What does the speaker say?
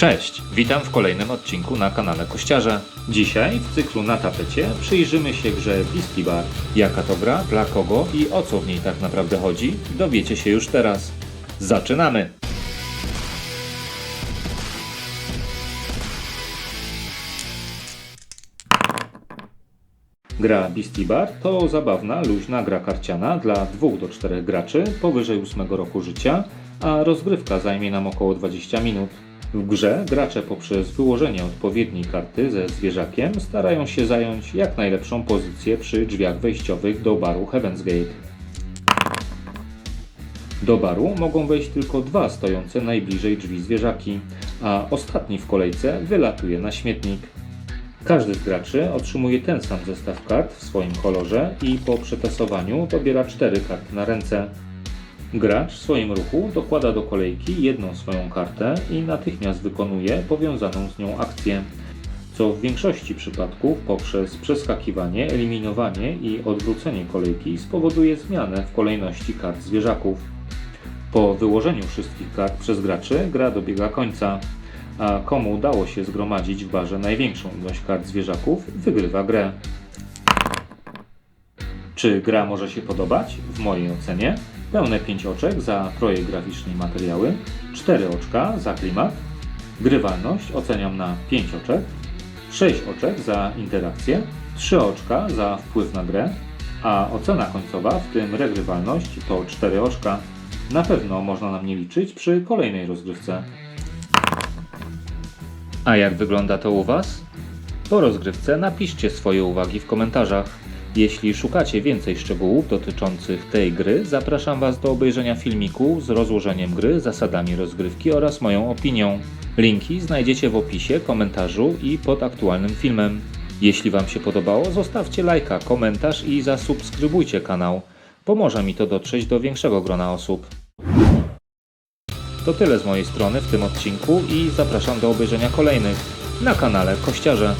Cześć, witam w kolejnym odcinku na kanale Kościarze. Dzisiaj w cyklu na tapecie przyjrzymy się grze Beastie Bar. Jaka to gra, dla kogo i o co w niej tak naprawdę chodzi, dowiecie się już teraz. Zaczynamy! Gra Beastie Bar to zabawna, luźna gra karciana dla 2 do 4 graczy powyżej 8 roku życia, a rozgrywka zajmie nam około 20 minut. W grze gracze poprzez wyłożenie odpowiedniej karty ze zwierzakiem starają się zająć jak najlepszą pozycję przy drzwiach wejściowych do baru Heaven's Gate. Do baru mogą wejść tylko dwa stojące najbliżej drzwi zwierzaki, a ostatni w kolejce wylatuje na śmietnik. Każdy z graczy otrzymuje ten sam zestaw kart w swoim kolorze i po przetasowaniu dobiera cztery karty na ręce. Gracz w swoim ruchu dokłada do kolejki jedną swoją kartę i natychmiast wykonuje powiązaną z nią akcję, co w większości przypadków poprzez przeskakiwanie, eliminowanie i odwrócenie kolejki spowoduje zmianę w kolejności kart zwierzaków. Po wyłożeniu wszystkich kart przez graczy gra dobiega końca, a komu udało się zgromadzić w barze największą ilość kart zwierzaków, wygrywa grę. Czy gra może się podobać? W mojej ocenie pełne 5 oczek za projekt graficzny i materiały, 4 oczka za klimat, grywalność oceniam na 5 oczek, 6 oczek za interakcję, 3 oczka za wpływ na grę, a ocena końcowa, w tym regrywalność, to 4 oczka. Na pewno można na mnie liczyć przy kolejnej rozgrywce. A jak wygląda to u Was? Po rozgrywce napiszcie swoje uwagi w komentarzach. Jeśli szukacie więcej szczegółów dotyczących tej gry, zapraszam Was do obejrzenia filmiku z rozłożeniem gry, zasadami rozgrywki oraz moją opinią. Linki znajdziecie w opisie, komentarzu i pod aktualnym filmem. Jeśli Wam się podobało, zostawcie lajka, komentarz i zasubskrybujcie kanał. Pomoże mi to dotrzeć do większego grona osób. To tyle z mojej strony w tym odcinku i zapraszam do obejrzenia kolejnych na kanale Kościarze.